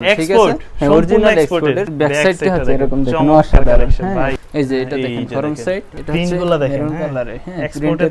ঠিক Export, আছে হ্যাঁ সম্পূর্ণ অরিজিনাল এক্সপোর্টের ব্যাক সাইডটা হচ্ছে এরকম দেখুন। অসাধারণ হ্যাঁ। ভাই। এই যে এটা দেখেন ফরম সাইড এটা হচ্ছে গুলো দেখেন, হ্যাঁ। কালারে হ্যাঁ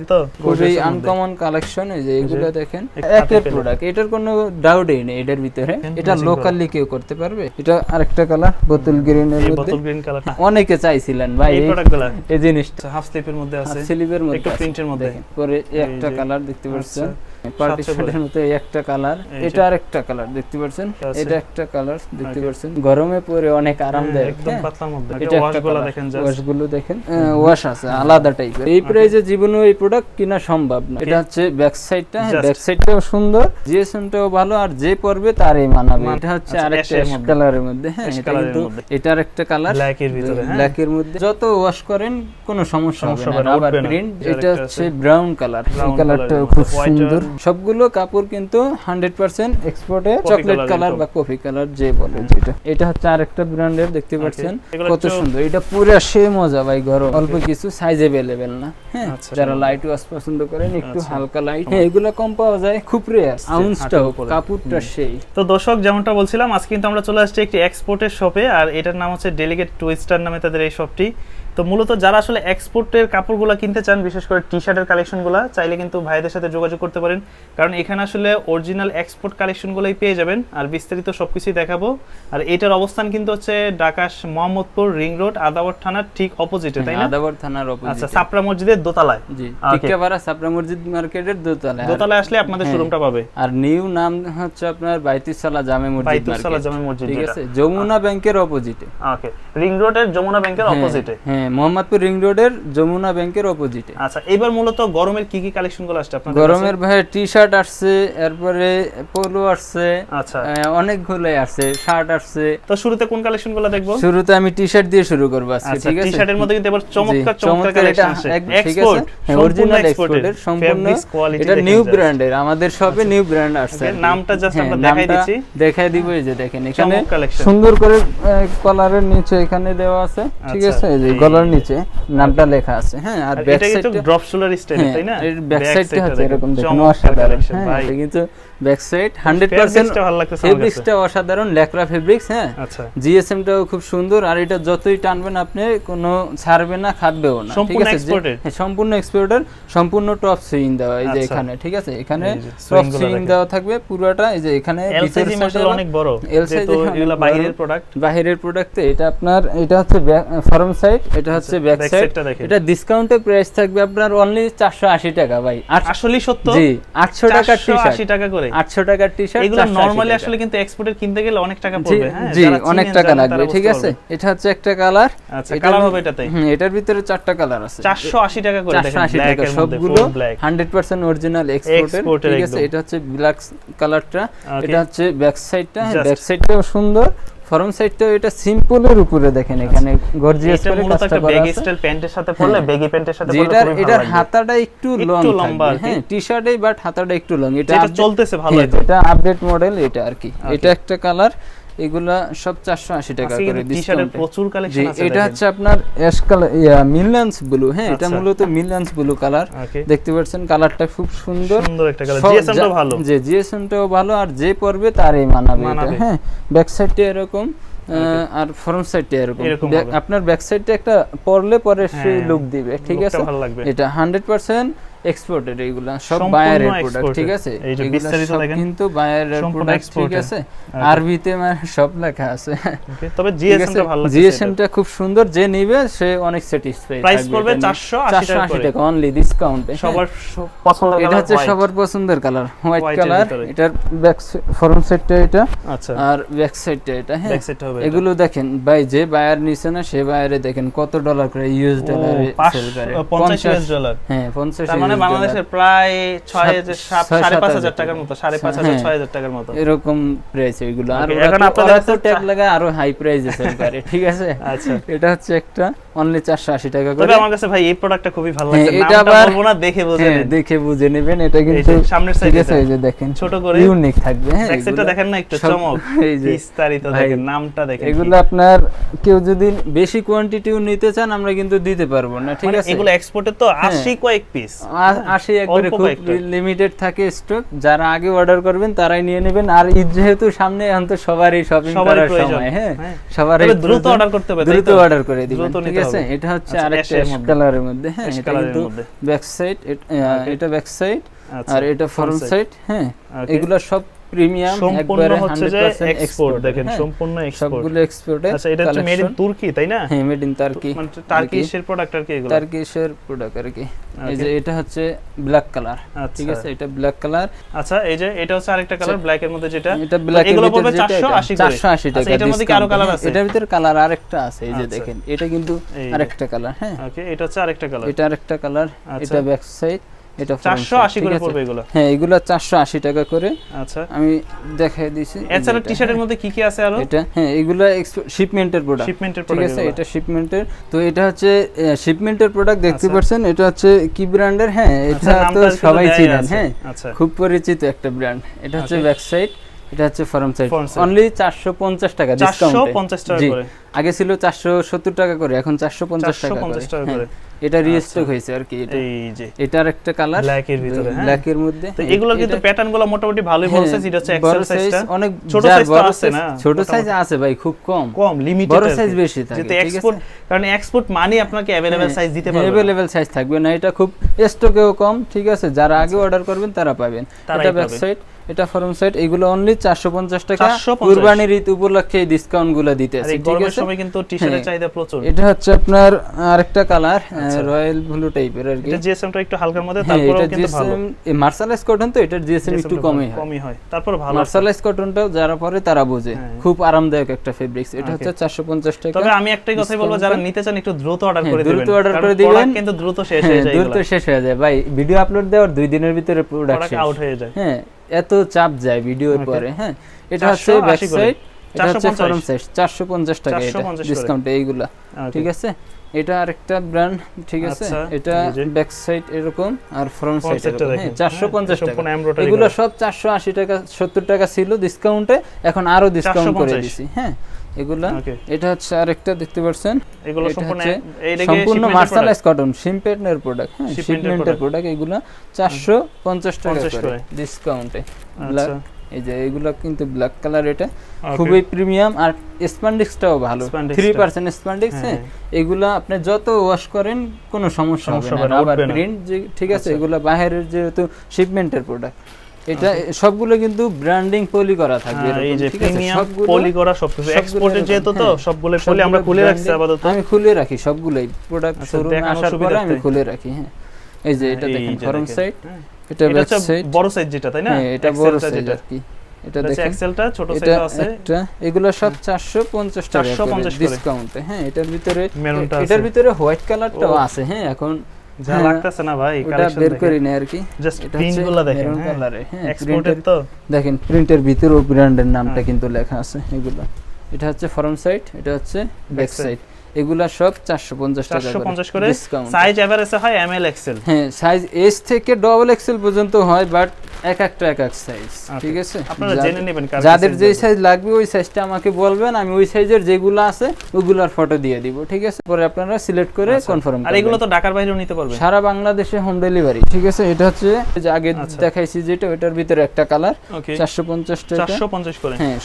তো, খুবই gorgeous এর মধ্যে। আনকমন কালেকশন এই যে এগুলো দেখেন। একের প্রোডাক্ট এটার কোনো ডাউটই নেই এটার ভিতরে। দেখেন, এটা লোকালি কেউ করতে পারবে। এটা আরেকটা কালার বোতল মধ্যে। বোতল গ্রিন কালারটা অনেকে চাইছিলেন ভাই এই এই- প্রোডাক্টগুলো এই জিনিসটা। হাফ স্লিপের মধ্যে আছে। মধ্যে একটু প্রিন্টের মধ্যে। দেখেন, পরে এই এই একটা কালার দেখতে পাচ্ছেন। আচ্ছা। পার্টিশনের মতো এই একটা কালার। এটা আরেকটা কালার দেখতে পাচ্ছেন এটা একটা কালার দেখতে. পাচ্ছেন গরমে পরে অনেক হ্যাঁ, আরামদায়ক একদম হ্যাঁ। পাতলার মধ্যে। এটা একটা ওয়াশগুলো দেখেন ওয়াশগুলো দেখেন। ওয়াশ আছে আলাদা টাইপের এই প্রাইজে জীবনে এই প্রোডাক্ট কিনা সম্ভব না। এটা হচ্ছে ব্যাক সাইডটা. ব্যাক সাইডটাও সুন্দর জিএসএমটাও ভালো আর যে পরবে তারই মানাবে। এটা হচ্ছে আচ্ছা, আরেকটা। কালারের মধ্যে। হ্যাঁ এটা কিন্তু এটার একটা কালার ব্ল্যাক এর ভিতরে হ্যাঁ ব্ল্যাকের মধ্যে যত ওয়াশ করেন কোনো সমস্যা হবে না। রাবার প্রিন্ট এটা হচ্ছে ব্রাউন কালার এই Brown কালারটা খুব সুন্দর। আর- সবগুলো কাপড় কিন্তু হান্ড্রেড পার্সেন্ট এক্সপোর্টে চকলেট কালার বা কফি কালার যে বলে যেটা। এটা হচ্ছে আর একটা ব্র্যান্ডের দেখতে পাচ্ছেন? কত সুন্দর। এটা পুরো সে মজা ভাই ঘর অল্প কিছু সাইজ এভেলেবেল না হ্যাঁ? আচ্ছা। যারা লাইট ওয়াশ পছন্দ করেন একটু আচ্ছা। হালকা লাইট এগুলো কম পাওয়া যায় খুব রেয়ার আউন্সটাও কাপড়টা সেই। তো দর্শক যেমনটা বলছিলাম আজকে কিন্তু আমরা চলে আসছি একটি এক্সপোর্টের শপে আর এটার নাম হচ্ছে ডেলিগেট টুইস্টার নামে তাদের এই শপটি তো মূলত যারা আসলে এক্সপোর্টের কাপড়গুলো কিনতে চান বিশেষ করে টি শার্টের কালেকশনগুলো চাইলে কিন্তু ভাইদের সাথে যোগাযোগ করতে পারেন। কারণ এখানে আসলে অরিজিনাল এক্সপোর্ট কালেকশনগুলোই পেয়ে যাবেন। আর বিস্তারিত সবকিছুই দেখাবো। আর এটার অবস্থান কিন্তু হচ্ছে ঢাকা মোহাম্মদপুর রিং রোড আদাবর থানার ঠিক অপোজিটে তাই না? আদাবর থানার আচ্ছা সাপড়া মসজিদের দোতলায়। জি সাপড়া মসজিদ মার্কেটের দোতলায়। দোতলায় আসলে আপনাদের হ্যাঁ। শোরুমটা পাবে। আর নিউ নাম হচ্ছে আপনার বাইতুসালা জামে মসজিদ বাইতুসালা জামে মসজিদ ঠিক আছে যমুনা ব্যাংকের অপোজিটে ওকে রিং রোডের যমুনা ব্যাংকের অপোজিটে হ্যাঁ। মোহাম্মদপুর রিং রোডের যমুনা ব্যাংকের অপোজিটে আচ্ছা এবার মূলত গরমের কি কি কালেকশনগুলো আসছে আপনাদের গরমের ভাই টি শার্ট আসছে এরপরে পোলো আসছে আচ্ছা। আহ, অনেকগুলোই আসছে শার্ট আসছে। তো শুরুতে কোন কালেকশনগুলো দেখব? শুরুতে আমি টি শার্ট দিয়ে শুরু করব আজকে আচ্ছা ঠিক টি শার্টের মধ্যে কিন্তু এবার চমৎকার চমৎকার কালেকশন আছে ঠিক আছে? এক্সপোর্ট হ্যাঁ অরিজিনাল এক্সপোর্টের সম্পূর্ণ এটা নিউ ব্র্যান্ডের আমাদের শপে নিউ ব্র্যান্ড আসছে। নামটা just হ্যাঁ, আমরা দেখাই দিচ্ছি। দেখাই দিব এই যে দেখেন এখানে সুন্দর করে কলারের নিচে এখানে দেওয়া আছে ঠিক আচ্ছা, আছে? এই যে গলার যে। নিচে নামটা লেখা আছে হ্যাঁ আর ব্যাক এটা কিন্তু সাইডে ড্রপ সোলার স্টাইল তাই না এর ব্যাক সাইডটা হচ্ছে এরকম দেখুন অসাধারণ হ্যাঁ ভাই। কিন্তু ব্যাক সাইড 100% Fabrics ভালো লাগতেছে ফেব্রিক্সটা অসাধারণ ফেব্রিক্স হ্যাঁ? আচ্ছা। জিএসএমটাও খুব সুন্দর আর এটা যতই টানবেন আপনি কোনো ছাড়বে না না ঠিক আছে? হ্যাঁ, সম্পূর্ণ এক্সপোর্টার সম্পূর্ণ টপ সুইং দেওয়া এই যে আচ্ছা। এখানে ঠিক আছে? এখানে টপ সুইং দেওয়া থাকবে পুরোটা এই যে এখানে মাশাআল্লাহ অনেক বড় এগুলা বাইরের প্রোডাক্ট বাহিরের প্রোডাক্টে এটা আপনার এটা হচ্ছে ফরম সাইড এটা হচ্ছে ব্যাক back সাইড। এটা ডিসকাউন্টে প্রাইস থাকবে আপনার অনলি 480 টাকা ভাই। আসলেই সত্য? জি 800 টাকার টি 480 টাকা করে? 800 টাকার টি শার্ট এগুলো নরমালি আসলে কিন্তু এক্সপোর্টের কিনতে গেলে অনেক টাকা পড়বে হ্যাঁ জি অনেক টাকা লাগবে ঠিক আছে। এটা হচ্ছে একটা কালার আচ্ছা কালার হবে এটাতে? হুম এটার ভিতরে চারটা কালার আছে। 480 টাকা করে দেখেন 480 ব্ল্যাক টাকা সবগুলো ফুল 100% অরিজিনাল এক্সপোর্টের ঠিক আছে? এটা হচ্ছে ব্ল্যাক কালারটা এটা হচ্ছে ব্যাক সাইডটা. ব্যাক সাইডটাও সুন্দর। ফরম সাইডটাও এটা সিম্পলের উপরে দেখেন এখানে গর্জিয়াস করে কাজটা করা ব্যাগি আছে। স্টাইল প্যান্টের সাথে পরলে ব্যাগি প্যান্টের সাথে পরলে এটা এটার হাতাটা একটু লং একটু লম্বা হ্যাঁ টি শার্টেই বাট হাতাটা একটু লং এটা চলতেছে ভালো হ্যাঁ, এটা আপডেট মডেল এটা আর কি। এটা একটা কালার এগুলা সব 480 টাকা করে ডিসকাউন্ট প্রচুর কালেকশন আছে এটা হচ্ছে আপনার অ্যাশ কালার মিলান্স ব্লু হ্যাঁ এটা আচ্ছা। মূলত মিলান্স ব্লু কালার দেখতে পাচ্ছেন কালারটা খুব সুন্দর। একটা কালার ভালো যে জিএসএমটাও ভালো। আর যে পড়বে তারই মানাবে এটা মানাবে। হ্যাঁ ব্যাক সাইডটা এরকম আর ফ্রন্ট সাইডটা এরকম। আপনার ব্যাক সাইডটা একটা পরলে পরে সেই হ্যাঁ, লুক দিবে ঠিক আছে? এটা 100% এক্সপোর্টেড এইগুলা সব বায়ারের প্রোডাক্ট ঠিক আছে? এই যে বিস্তারিত দেখেন। কিন্তু সম্পূর্ণ প্রোডাক্ট ঠিক আছে? আরবিতে মানে সব লেখা আছে। তবে জিএসএমটা ভালো লাগছে জিএসএম টা খুব সুন্দর যে নিবে সে অনেক স্যাটিসফাই Price পড়বে 480 টাকা অনলি ডিসকাউন্টে সবার পছন্দের এটা হচ্ছে সবার পছন্দের কালার হোয়াইট কালার এটার ব্যাক ফরম সাইডটা এটা আচ্ছা। আর ব্যাক সাইডটা এটা হ্যাঁ? ব্যাক সাইডটা হবে এগুলো দেখেন ভাই যে বায়ার নিছে না সে বায়ারে দেখেন কত ডলার করে ইউএস ডলারে সেল করে। 50 ইউএস ডলার হ্যাঁ 50 তার মানে বাংলাদেশের প্রায় ছয় সাড়ে পাঁচ হাজার টাকার মতো সাড়ে পাঁচ হাজার হ্যাঁ। ছয় হাজার টাকার মতো। এরকম প্রাইস ওইগুলো আর Okay, এখন আপনাদের তো ট্যাগ চা- আরও হাই প্রাইসে সেল করে ঠিক আছে? আচ্ছা। এটা হচ্ছে একটা অনলি চারশো আশি টাকা করে। তবে আমার কাছে ভাই এই প্রোডাক্টটা খুবই ভালো হ্যাঁ, লাগছে। এটা বলব না দেখে বুঝে হ্যাঁ, দেখে বুঝে নেবেন এটা কিন্তু সামনের আছে যে দেখেন ছোট করে। ইউনিক থাকবে হ্যাঁ দেখেন না একটু চমক। এই যে বিস্তারিত দেখেন নামটা দেখেন। এগুলো আপনার কেউ যদি বেশি কোয়ান্টিটিও নিতে চান আমরা কিন্তু দিতে পারব না ঠিক মানে আছে? এগুলো এক্সপোর্টের তো 80 কয়েক পিস আ- আসে একবারে খুব লিমিটেড থাকে স্টক যারা আগে অর্ডার করবেন তারাই নিয়ে নেবেন। আর ঈদ যেহেতু সামনে এখন তো সবারই শপিং করার সময় হ্যাঁ হ্যাঁ। সবারই দ্রুত order করতে হবে, দ্রুত অর্ডার করে দিবেন ঠিক নিতে আছে এটা হচ্ছে আচ্ছা, আরেকটা অ্যাশ। কালারের মধ্যে হ্যাঁ এটা কিন্তু ব্যাক সাইড. এটা ব্যাক সাইড আচ্ছা, আর এটা ফ্রন্ট সাইড হ্যাঁ এগুলো সব প্রিমিয়াম সম্পূর্ণ হচ্ছে যে এক্সপোর্ট দেখেন হ্যাঁ। সম্পূর্ণ এক্সপোর্ট সবগুলো এক্সপোর্টের আচ্ছা এটা হচ্ছে মেড ইন তুর্কি তাই না? হ্যাঁ মেড ইন টার্কি মানে টার্কিশের প্রোডাক্ট আর কি এগুলো? টার্কিশের প্রোডাক্ট আর কি। এই যে এটা হচ্ছে ব্ল্যাক কালার আচ্ছা। ঠিক আছে? এটা ব্ল্যাক কালার আচ্ছা এই যে এটা হচ্ছে আরেকটা কালার ব্ল্যাক এর মধ্যে যেটা। এটা ব্ল্যাক এগুলো পড়বে যেটা 480 করে। 480 টাকা আচ্ছা, এটার মধ্যে কি আরও কালার আছে? এটার ভিতরে কালার আরেকটা আছে এই যে আচ্ছা। দেখেন এটা কিন্তু আরেকটা কালার হ্যাঁ। ওকে এটা হচ্ছে আরেকটা কালার এটা আরেকটা কালার আচ্ছা। এটা ব্যাক সাইড এটা front side, 480 করে পড়বে এগুলো। হ্যাঁ এগুলো 480 টাকা করে। আচ্ছা। আমি দেখাই দিয়েছি এছাড়া টি শার্টের হ্যাঁ। মধ্যে কি কি আছে আরও? এটা হ্যাঁ এগুলো শিপমেন্টের প্রোডাক্ট শিপমেন্টের ঠিক আছে এটা শিপমেন্টের তো এটা হচ্ছে শিপমেন্টের প্রোডাক্ট দেখতে আচ্ছা। পাচ্ছেন? এটা হচ্ছে কি ব্র্যান্ডের হ্যাঁ এটা তো সবাই চিনেন হ্যাঁ? আচ্ছা। খুব পরিচিত একটা ব্র্যান্ড এটা হচ্ছে Okay. ব্যাক সাইড এটা হচ্ছে front side Front side। Only 450 টাকা ডিসকাউন্ট 450 টাকা জি। করে আগে ছিল 470 টাকা করে এখন 450 টাকা করে 450 টাকা হ্যাঁ, করে এটা রিস্টক আচ্ছা। হয়েছে আর কি এটা এই যে এটার একটা কালার ব্ল্যাক এর ভিতরে হ্যাঁ ব্ল্যাক এর মধ্যে তো হ্যাঁ, এগুলোর কিন্তু এটা- প্যাটার্ন গুলো মোটামুটি ভালোই বড় হ্যাঁ, সাইজ এটা হচ্ছে বড় এক্সেল সাইজটা size অনেক ছোট যার size তো বড় আছে size- না, ছোট মোটামুটি। সাইজ আছে ভাই খুব কম কম লিমিটেড বড় সাইজ বেশি থাকে যেহেতু ঠিক আছে এক্সপোর্ট কারণ এক্সপোর্ট মানে আপনাকে अवेलेबल সাইজ দিতে পারবে না। অ্যাভেলেবেল সাইজ থাকবে না এটা খুব স্টকেও কম ঠিক আছে যারা আগে অর্ডার করবেন তারা পাবেন আচ্ছা। তারাই এটা ব্যাক পাবে। সাইড এটা ফরম সাইড এগুলো অনলি 450 টাকা। কুরবানির ঈদ উপলক্ষে এই ডিসকাউন্টগুলো দিতেছে ঠিক আছে? সময় কিন্তু টি-শার্টের হ্যাঁ। চাহিদা প্রচুর। এটা হচ্ছে আপনার আরেকটা কালার আচ্ছা। রয়্যাল ব্লু টাইপের আর কি। এটা জিএসএমটা একটু হালকার মধ্যে হ্যাঁ তারপরেও কিন্তু ভালো। মার্শালাইজ কটন তো এটার জিএসএম একটু কমই হয়। কমই হয় তারপর ভালো কটনটাও যারা পরে তারা বোঝে হ্যাঁ। খুব আরামদায়ক একটা ফেব্রিক্স এটা Okay. হচ্ছে 450 টাকা তবে আমি একটাই কথাই বলব যারা নিতে চান একটু দ্রুত অর্ডার করে দিবেন। দ্রুত কারণ করে দিবেন। কিন্তু দ্রুত শেষ হয়ে যায় দ্রুত শেষ হয়ে যায়। ভাই ভিডিও আপলোড দেওয়ার দুই দিনের ভিতরে প্রোডাক্ট আউট হয়ে যায়। হ্যাঁ এত চাপ যায় ভিডিওর এর পরে হ্যাঁ? এটা হচ্ছে 480 ব্যাক। সাইড এটা হচ্ছে 450 ফরম সাইড 450 টাকা এটা 450 করে। ডিসকাউন্টে এইগুলা ঠিক আছে? এটা আরেকটা ব্র্যান্ড ঠিক আছে? আচ্ছা, এটা ব্যাক সাইড এরকম আর ফ্রন্ট সাইড এরকম। দেখেন। হ্যাঁ 450 হ্যাঁ, টাকা। এগুলো। সব 480 টাকা 70 টাকা ছিল ডিসকাউন্টে এখন আরও ডিসকাউন্ট করে 450 দিছি। হ্যাঁ এগুলা এটা হচ্ছে আরেকটা দেখতে পাচ্ছেন? এগুলো সম্পূর্ণ সম্পূর্ণ মার্শালাইজ কটন শিপমেন্টের প্রোডাক্ট হ্যাঁ শিপমেন্টের প্রোডাক্ট এগুলা 450 টাকা 50 করে করে। ডিসকাউন্টে আচ্ছা। এই যে এগুলো কিন্তু ব্ল্যাক কালার এটা। খুবই প্রিমিয়াম আর স্প্যান্ডিক্সটাও ভালো। থ্রি। পার্সেন্ট স্প্যান্ডিক্স হ্যাঁ। এগুলা আপনি যত ওয়াশ করেন কোনো সমস্যা হবে না। আবার প্রিন্ট যে ঠিক আছে আচ্ছা। এগুলা বাইরের যেহেতু শিপমেন্টের প্রোডাক্ট এটা সবগুলো কিন্তু ব্র্যান্ডিং পলি করা থাকবে হ্যাঁ, এই যে প্রিমিয়াম পলি করা সবকিছু। এরকম, যেহেতু তো হ্যাঁ। সবগুলো পলি আমরা খুলে রাখছি আপাতত। আমি খুলে রাখি সবগুলোই। প্রোডাক্ট আচ্ছা, শোরুমে আসার পরে আমি খুলে রাখি হ্যাঁ। এই যে এটা এই দেখেন ফরম সাইড হ্যাঁ। এটা এটা হচ্ছে বড় সাইজ যেটা তাই না? হ্যাঁ এটা বড় সাইজ যেটা। আর কি। এটা এটা দেখেন। এক্সেলটা ছোট সাইজ আছে। একটা এগুলো সব 450 টাকা 450 করে। ডিসকাউন্টে হ্যাঁ এটার ভিতরে এটার ভিতরে হোয়াইট কালারটাও আছে। হ্যাঁ এখন যা হ্যাঁ, লাগতেছে না ভাই কালেকশন বের করি না আর কি। জাস্ট এটা প্রিন্ট হচ্ছে গুলো দেখেন হ্যাঁ। কালারে হ্যাঁ এক্সপোর্টের প্রিন্টের তো। দেখেন প্রিন্টের ভিতরেও ব্র্যান্ডের নামটা হ্যাঁ। কিন্তু লেখা আছে এগুলো। এটা হচ্ছে ফরম সাইড এটা হচ্ছে ব্যাক। সাইড এগুলা সব 450 টাকা 450 করে। সাইজ এভারেজে হয় এম এল এক্সেল হ্যাঁ সাইজ এস থেকে ডবল এক্সেল পর্যন্ত হয় বাট এক একটা এক এক সাইজ ঠিক আছে? আপনারা জেনে নেবেন যাদের লাগবে। সাইজ লাগবে ওই সাইজটা আমাকে বলবেন আমি ওই সাইজের যেগুলো আছে ওগুলার ফটো দিয়ে দিব ঠিক আছে? পরে আপনারা সিলেক্ট করে আচ্ছা। কনফার্ম আর এগুলো তো ঢাকার বাইরেও নিতে পারবেন সারা বাংলাদেশে হোম ডেলিভারি ঠিক আছে? এটা হচ্ছে যে আগে আচ্ছা। দেখাইছি যেটা ওটার ভিতরে একটা কালার ওকে চারশো পঞ্চাশ টাকা। 450 করে। হ্যাঁ।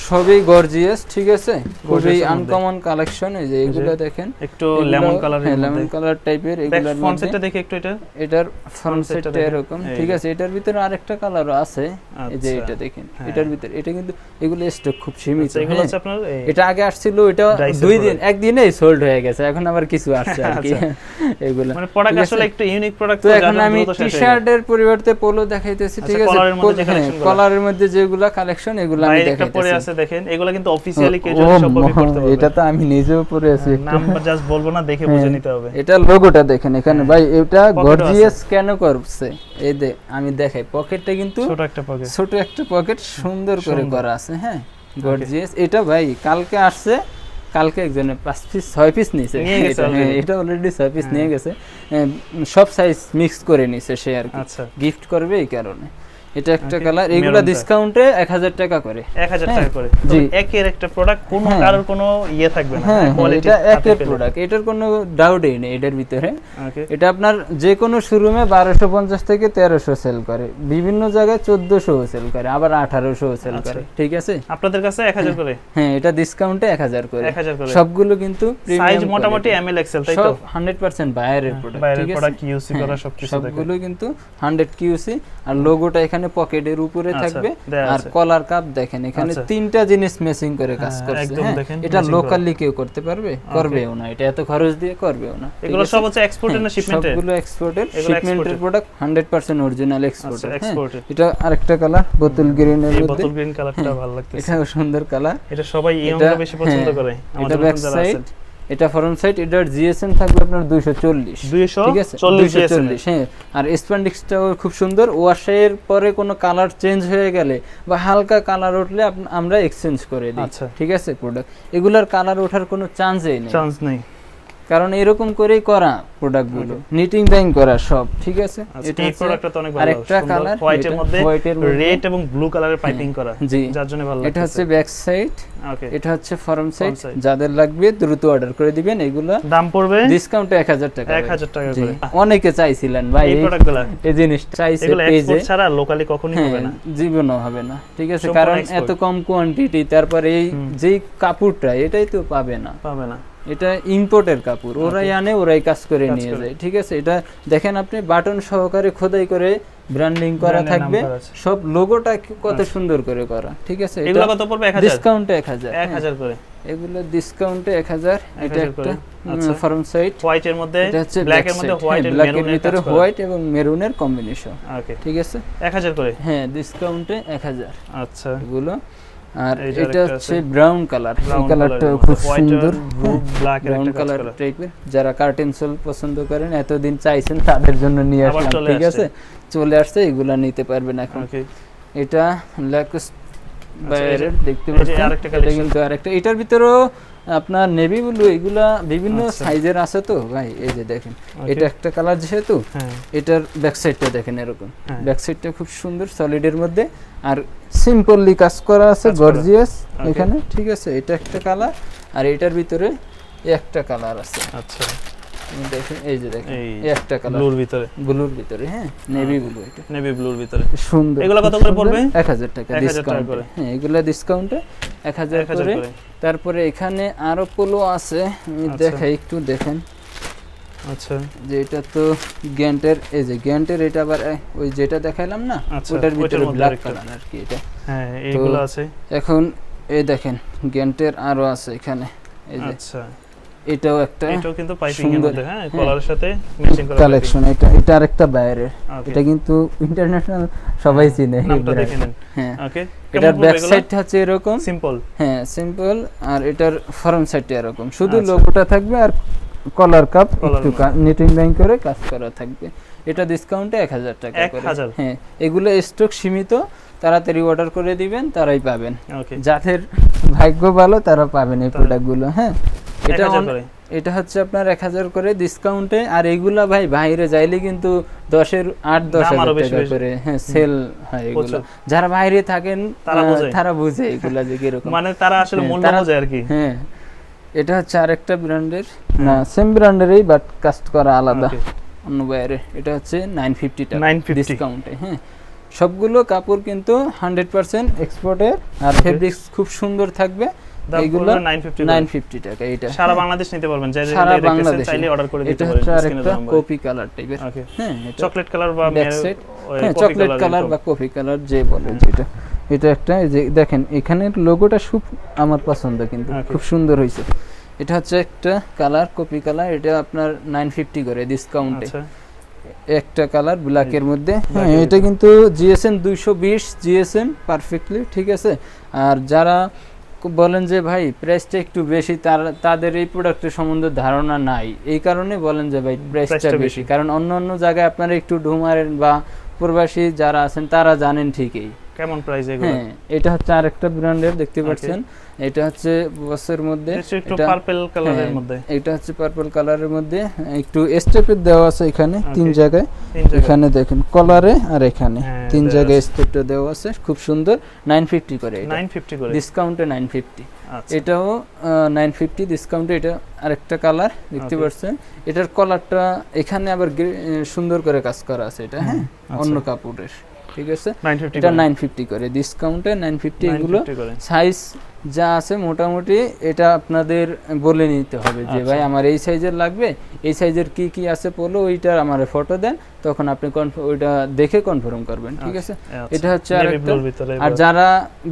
সবই গর্জিয়াস ঠিক আছে খুবই। আনকমন কালেকশন এই যে এগুলো দেখেন একটু লেমন কালারের লেমন কালার টাইপের এগুলোর ফ্রন্ট সাইডটা দেখে একটু এটা এটার ফ্রন্ট side টা সাইডটা দেখেন। এরকম ঠিক আছে এটার ভিতরে আরেকটা কালারও আছে এই যে আচ্ছা। এটা দেখেন হ্যাঁ। এটার ভিতরে এটা কিন্তু এগুলো স্টক খুব সীমিত আচ্ছা, এগুলো হ্যাঁ। হচ্ছে আপনার এটা আগে আসছিল এটা দুই দিন product। একদিনেই সোল্ড হয়ে গেছে এখন আবার কিছু আসছে আর কি এগুলো মানে প্রোডাক্ট আসলে একটু ইউনিক প্রোডাক্ট তো এখন আমি টি শার্টের পরিবর্তে পোলো দেখাইতেছি আচ্ছা, ঠিক আছে কলারের মধ্যে যে collection গুলো। কলারের মধ্যে যেগুলা কালেকশন এগুলো আমি দেখাইতেছি আছে দেখেন এগুলো কিন্তু অফিশিয়ালি কেউ যদি সব কপি করতে পারবে এটা তো আমি নিজেও পরে আছি। নাম জাস্ট বলব না দেখে বুঝে হ্যাঁ। নিতে হবে। এটা লোগোটা দেখেন এখানে। হ্যাঁ। ভাই এটা গর্জিয়াস কেন করছে? এই দে আমি দেখাই। পকেটটা কিন্তু ছোট একটা পকেট ছোট একটা পকেট সুন্দর করে করা আছে হ্যাঁ? গর্জিয়াস এটা ভাই কালকে আসছে কালকে একজনে পাঁচ পিস ছয় পিস নিছে নিয়ে গেছে এটা- হ্যাঁ, অলরেডি ছয় পিস হ্যাঁ। নিয়ে গেছে। সব সাইজ মিক্স করে নিছে সে আর কি। আচ্ছা। গিফট করবে এই কারণে। এটা একটা কালার এগুলা ডিসকাউন্টে এক হাজার টাকা করে। এক হাজার হ্যাঁ, টাকা করে। তবে একের একটা প্রোডাক্ট কোনো হ্যাঁ। কারোর কোনো ইয়ে থাকবে না। হ্যাঁ হ্যাঁ, এটা একের প্রোডাক্ট এটার কোনো ডাউটই নেই এটার ভিতরে। এটা আপনার যে কোনো শোরুমে বারোশো পঞ্চাশ থেকে তেরোশো সেল করে। বিভিন্ন জায়গায় চোদ্দশো সেল করে আবার আঠারোশো সেল আচ্ছা। করে ঠিক আছে? আপনাদের কাছে এক হাজার করে? হ্যাঁ এটা ডিসকাউন্টে এক হাজার করে। এক হাজার করে। সবগুলো কিন্তু সাইজ মোটামুটি এম এল এক্সেল তাই তো? সব হান্ড্রেড পার্সেন্ট বাইরের প্রোডাক্ট ঠিক আছে? প্রোডাক্ট ইউসি করা সবকিছু সবগুলো কিন্তু হান্ড্রেড কিউসি আর লোগোটা এখানে পকেটের উপরে আচ্ছা, থাকবে আর কলার কাপ দেখেন এখানে আচ্ছা। তিনটা জিনিস মেসিং করে কাজ হ্যাঁ, করছে হ্যাঁ? এটা লোকালি কেউ করতে পারবে? করবেও না এটা এত খরচ দিয়ে করবেও না। এগুলো সব হচ্ছে এক্সপোর্টের না হ্যাঁ, শিপমেন্টের সবগুলো এক্সপোর্টের শিপমেন্টের প্রোডাক্ট 100% অরিজিনাল এক্সপোর্টের হ্যাঁ? এটা আরেকটা কালার বোতল গ্রিন এর মধ্যে। বোতল গ্রিন কালারটা হ্যাঁ, ভালো লাগতেছে। এটাও সুন্দর কালার এটা সবাই এটা ইয়ংরা বেশি পছন্দ হ্যাঁ, করে আমাদের ব্যাক সাইড আছেন। এটা ফরন সাইড এটার জিএসএম থাকবে আপনার 240 240 ঠিক আছে? দুইশো 240 হ্যাঁ। আর স্প্যান্ডিক্সটাও খুব সুন্দর। ওয়াশের পরে কোনো কালার চেঞ্জ হয়ে গেলে বা হালকা কালার উঠলে আমরা এক্সচেঞ্জ করে দিই আচ্ছা। ঠিক আছে? প্রোডাক্ট এগুলার কালার ওঠার কোনো চান্সই নেই। চান্স নেই। কারণ এরকম করেই করা প্রোডাক্টগুলো নিটিং ব্যাং করা সব ঠিক আছে? আচ্ছা, এই প্রোডাক্টটা তো অনেক ভালো আরেকটা কালার হোয়াইটের মধ্যে রেড এবং ব্লু কালারের পাইপিং করা জি। যার জন্য ভালো এটা হচ্ছে ব্যাক সাইড ওকে এটা হচ্ছে ফরম সাইড যাদের লাগবে দ্রুত অর্ডার করে দিবেন এগুলা দাম পড়বে? ডিসকাউন্টে এক হাজার টাকা এক হাজার টাকা করে। অনেকে চাইছিলেন ভাই এই প্রোডাক্টগুলো এই জিনিস চাইছে এগুলো পেজে। এক্সপোর্ট ছাড়া লোকালি কখনোই হ্যাঁ হবে না। জীবনও হবে না ঠিক আছে? কারণ এত কম কোয়ান্টিটি তারপর এই। যেই কাপড়টা এটাই তো পাবে না। পাবে না। এটা ইম্পোর্টের কাপড় ওরাই আনে ওরাই কাজ করে নিয়ে যায় ঠিক আছে? এটা দেখেন আপনি বাটন সহকারে খোদাই করে ব্র্যান্ডিং করা এর থাকবে সব লোগোটা কত আচ্ছা। সুন্দর করে করা ঠিক আছে? এগুলো কত পড়বে? এক হাজার। ডিসকাউন্টে এক হাজার এক হাজার করে। এগুলো ডিসকাউন্টে এক হাজার এটা একটা। আচ্ছা। ফরম সাইড হোয়াইটের মধ্যে ব্ল্যাক এর মধ্যে হোয়াইট এর ব্ল্যাকের মেরুনের ভিতরে হোয়াইট এবং মেরুনের কম্বিনেশন ওকে ঠিক আছে? এক হাজার করে? হ্যাঁ ডিসকাউন্টে এক হাজার। আচ্ছা। এগুলো আর এটা হচ্ছে ব্রাউন কালার এই কালারটা খুব সুন্দর। ব্রাউন কালার টাইপের যারা কার্টেন সোল পছন্দ করেন এতদিন চাইছেন তাদের জন্য নিয়ে আসলাম ঠিক আছে? চলে আসছে এগুলা নিতে পারবেন এখন। এটা ল্যাকস বাইরের দেখতে আচ্ছা, এই যে পাচ্ছেন? এটা। কিন্তু আরেকটা। এটার ভিতরেও আপনার নেভি ব্লু এগুলা বিভিন্ন আচ্ছা। সাইজের আছে তো? ভাই এই যে দেখেন এটা একটা কালার যেহেতু হ্যাঁ। এটার ব্যাক সাইডটা দেখেন এরকম। ব্যাক সাইডটা খুব সুন্দর সলিডের মধ্যে। আর সিম্পলি কাজ করা আছে গর্জিয়াস এখানে। ঠিক আছে এটা একটা কালার আর এটার ভিতরে একটা কালার আছে। আচ্ছা। দেখেন এই যে দেখেন এই এই একটা কালার ব্লুর ভিতরে। ব্লুর ভিতরে হ্যাঁ নেভি ব্লু এটা। নেভি ব্লুর ভিতরে। সুন্দর। এগুলো কত করে পড়বে? এক হাজার টাকা 1000 টাকা ডিসকাউন্ট। হ্যাঁ এগুলো ডিসকাউন্টে করে। তারপরে এখানে আরও পোলো আছে। আমি আচ্ছা। দেখাই একটু দেখেন। আচ্ছা। যে এটা তো গ্যান্টের এই যে গ্যান্টের এটা আবার ওই যেটা দেখাইলাম না আচ্ছা, ওটার ভিতরে ব্ল্যাক আরেকটা। কালার আর কি এটা। হ্যাঁ এইগুলো আছে। এখন এই দেখেন গ্যান্টের আরও আছে এখানে এই যে। আচ্ছা। এটাও একটা এটাও কিন্তু পাইপিং এর মধ্যে হ্যাঁ হ্যাঁ। কলারের সাথে ম্যাচিং করা কালেকশন এটা এটা আরেকটা বাইরের। এটা কিন্তু ইন্টারন্যাশনাল সবাই চিনে। নামটা দেখে নেন। হ্যাঁ। ওকে এটার ব্যাক সাইডটা হচ্ছে এরকম। সিম্পল হ্যাঁ সিম্পল আর এটার ফরম সাইডটা এরকম। শুধু আচ্ছা। লোগোটা থাকবে আর কলার কাপ একটু নিটিং ব্যাংক করে কাজ করা থাকবে। এটা ডিসকাউন্টে এক হাজার টাকা করে? হ্যাঁ এগুলো স্টক সীমিত তাড়াতাড়ি অর্ডার করে দিবেন তারাই পাবেন। যাদের ভাগ্য ভালো তারা পাবেন এই প্রোডাক্টগুলো হ্যাঁ। এটা এটা হচ্ছে আপনার এক হাজার করে ডিসকাউন্টে আর এগুলা ভাই বাইরে যাইলে কিন্তু দশের আট দশ হাজার টাকা করে হ্যাঁ সেল হয় এগুলো। যারা বাইরে থাকেন তারা বোঝে। তারা বুঝে এগুলা যে কীরকম। মানে তারা আসলে হ্যাঁ, মূল্য বোঝে আর কি। হ্যাঁ এটা হচ্ছে আরেকটা ব্র্যান্ডের। না সেম ব্র্যান্ডেরই বাট কাস্ট করা আলাদা। অন্য বাইরে এটা হচ্ছে নাইন ফিফটি টাকা। ডিসকাউন্টে হ্যাঁ। সবগুলো কাপড় কিন্তু হান্ড্রেড পার্সেন্ট এক্সপোর্টের আর ফেব্রিক্স খুব সুন্দর থাকবে। এইগুলো 950 নাইন ফিফটি টাকা। এটা সারা হ্যাঁ। বাংলাদেশ নিতে পারবেন। যে সারা দেখতেছেন চাইলে অর্ডার করে দিতে এটা পারেন হচ্ছে স্ক্রিনে আরেকটা কপি কালার টাইপের হ্যাঁ চকলেট কালার বা হ্যাঁ চকলেট কালার বা কফি কালার যে বলে যেটা। এটা একটা এই যে দেখেন এখানের লোগোটা খুব আমার পছন্দ কিন্তু খুব সুন্দর হয়েছে। এটা হচ্ছে একটা কালার কপি কালার এটা আপনার নাইন ফিফটি করে ডিসকাউন্টে আচ্ছা। একটা কালার ব্ল্যাকের মধ্যে। হ্যাঁ এটা কিন্তু জিএসএম দুইশো বিশ জিএসএম পারফেক্টলি ঠিক আছে? আর যারা বলেন যে ভাই প্রাইসটা একটু বেশি তার তাদের এই প্রোডাক্টের সম্বন্ধে ধারণা নাই। এই কারণে বলেন যে ভাই প্রাইসটা বেশি। কারণ অন্য অন্য জায়গায় আপনারা একটু ঢুমারেন বা প্রবাসী যারা আছেন তারা জানেন ঠিকই। কেমন প্রাইস এগুলো? হ্যাঁ এটা হচ্ছে আরেকটা ব্র্যান্ডের দেখতে পাচ্ছেন? এটা হচ্ছে বসের মধ্যে এটা একটু পার্পল কালারের হ্যাঁ, মধ্যে। এটা হচ্ছে পার্পল কালারের মধ্যে। একটু স্টেপের দেওয়া আছে এখানে তিন জায়গায়। এখানে দেখেন কলারে আর এখানে। হ্যাঁ, তিন জায়গায়। স্টেপটা দেওয়া আছে খুব সুন্দর। নাইন ফিফটি করে এটা। 950 করে। ডিসকাউন্টে আচ্ছা। এটাও নাইন ফিফটি ডিসকাউন্টে এটা আরেকটা কালার দেখতে পাচ্ছেন? এটার কলারটা এখানে আবার সুন্দর করে কাজ করা আছে এটা হ্যাঁ? আচ্ছা। অন্য কাপড়ের। ঠিক আছে? এটা নাইন ফিফটি করে। ডিসকাউন্টে নাইন ফিফটি এগুলো সাইজ যা আছে মোটামুটি এটা আপনাদের বলে নিতে হবে যে আচ্ছা। ভাই আমার এই সাইজের লাগবে। এই সাইজের কি কি আছে বলো ওইটার আমার ফটো দেন। তখন আপনি ওইটা দেখে কনফার্ম করবেন ঠিক আছে? আচ্ছা। এটা হচ্ছে আর যারা